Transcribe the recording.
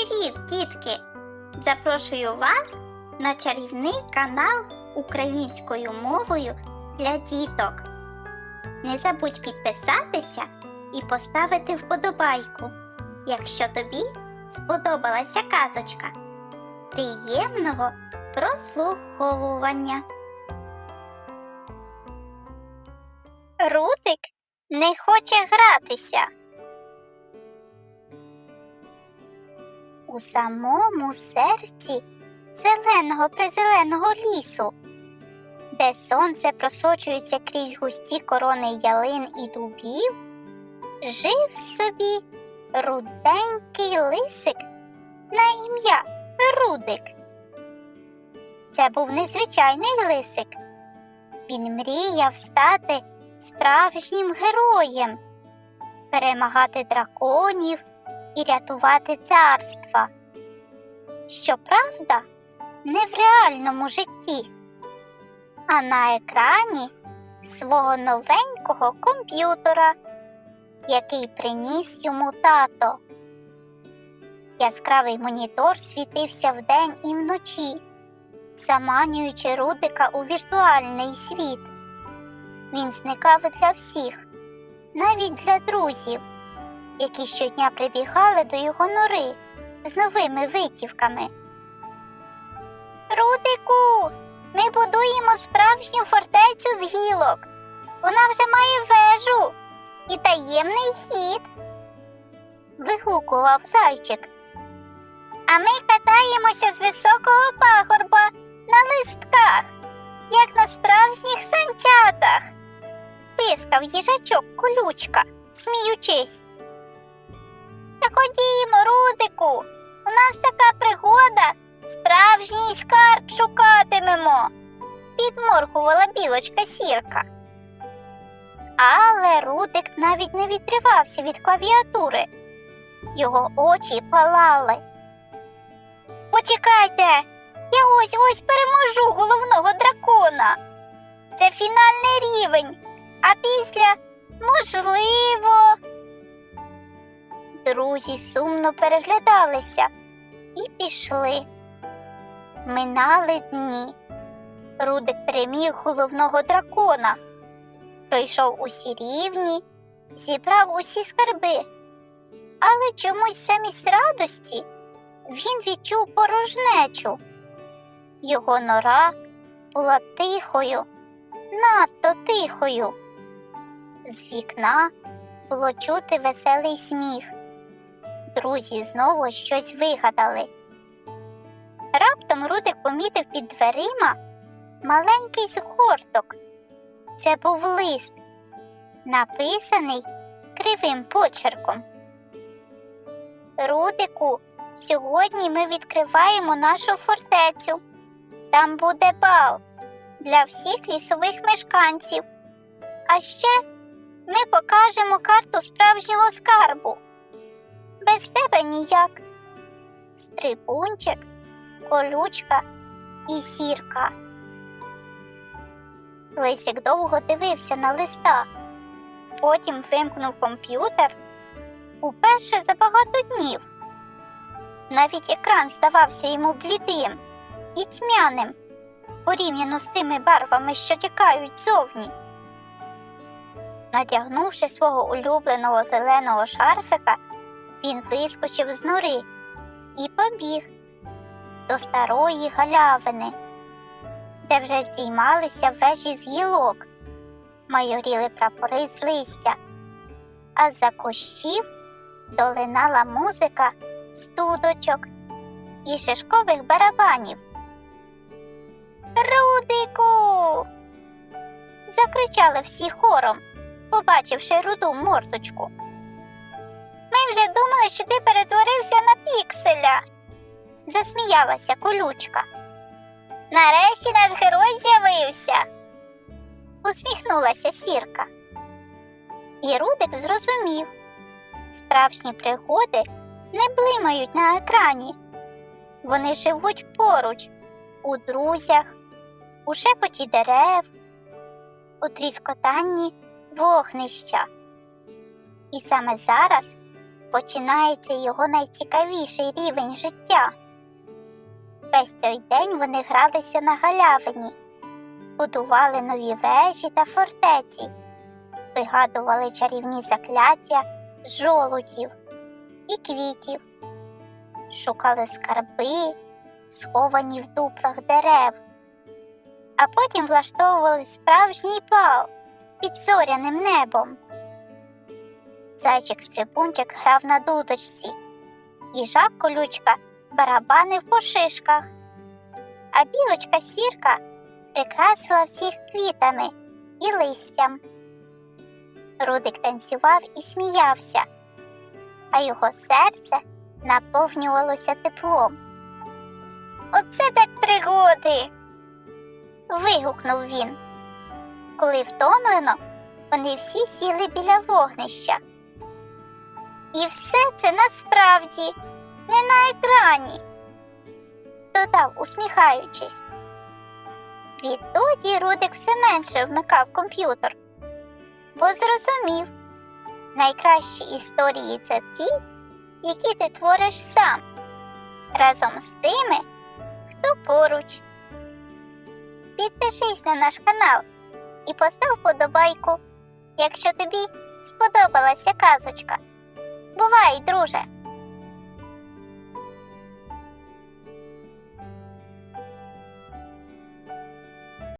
Привіт, дітки! Запрошую вас на чарівний канал українською мовою для діток. Не забудь підписатися і поставити вподобайку, якщо тобі сподобалася казочка. Приємного прослуховування. Рудик не хоче гратися. У самому серці зеленого призеленого лісу, де сонце просочується крізь густі корони ялин і дубів, жив собі руденький лисик на ім'я Рудик. Це був незвичайний лисик. Він мріяв стати справжнім героєм, перемагати драконів і рятувати царства. Щоправда, не в реальному житті, а на екрані свого новенького комп'ютера, який приніс йому тато. Яскравий монітор світився вдень і вночі, заманюючи Рудика у віртуальний світ. Він зникав для всіх, навіть для друзів які щодня прибігали до його нори з новими витівками. Рудику, ми будуємо справжню фортецю з гілок. Вона вже має вежу і таємний хід. вигукував зайчик. А ми катаємося з високого пагорба на листках, як на справжніх санчатах. Пискав їжачок колючка, сміючись. Ходімо, Рудику, у нас така пригода, справжній скарб шукатимемо, підморгувала білочка сірка. Але Рудик навіть не відривався від клавіатури. Його очі палали. Почекайте, я ось ось переможу головного дракона. Це фінальний рівень, а після можливо. Друзі сумно переглядалися і пішли. Минали дні. Рудик переміг головного дракона, пройшов усі рівні, зібрав усі скарби. Але чомусь замість радості він відчув порожнечу. Його нора була тихою, надто тихою. З вікна було чути веселий сміх друзі знову щось вигадали. Раптом Рудик помітив під дверима маленький згорток. Це був лист, написаний кривим почерком. Рудику, сьогодні ми відкриваємо нашу фортецю. Там буде бал для всіх лісових мешканців. А ще ми покажемо карту справжнього скарбу без тебе ніяк. Стрибунчик, колючка і сірка. Лисик довго дивився на листа, потім вимкнув комп'ютер уперше за багато днів. Навіть екран здавався йому блідим і тьмяним порівняно з тими барвами, що тікають зовні. Надягнувши свого улюбленого зеленого шарфика, він вискочив з нори і побіг до старої галявини, де вже здіймалися вежі з гілок, майоріли прапори з листя, а за кущів долинала музика з дудочок і шишкових барабанів. Рудику. закричали всі хором, побачивши руду мордочку. Вже думали, що ти перетворився на пікселя, засміялася колючка. Нарешті наш герой з'явився, усміхнулася сірка. І Рудик зрозумів справжні пригоди не блимають на екрані. Вони живуть поруч, у друзях, у шепоті дерев, у тріскотанні вогнища. І саме зараз починається його найцікавіший рівень життя. Весь той день вони гралися на галявині, будували нові вежі та фортеці, вигадували чарівні закляття з жолудів і квітів, шукали скарби, сховані в дуплах дерев, а потім влаштовували справжній бал під зоряним небом. Зайчик стрибунчик грав на дудочці, їжак колючка барабанив по шишках, а білочка сірка прикрасила всіх квітами і листям. Рудик танцював і сміявся, а його серце наповнювалося теплом. Оце так пригоди. вигукнув він. Коли втомлено, вони всі сіли біля вогнища. І все це насправді не на екрані, додав, усміхаючись. Відтоді Рудик все менше вмикав комп'ютер, бо зрозумів, найкращі історії це ті, які ти твориш сам, разом з тими, хто поруч. Підпишись на наш канал і постав подобайку, якщо тобі сподобалася казочка. Бувай, друже!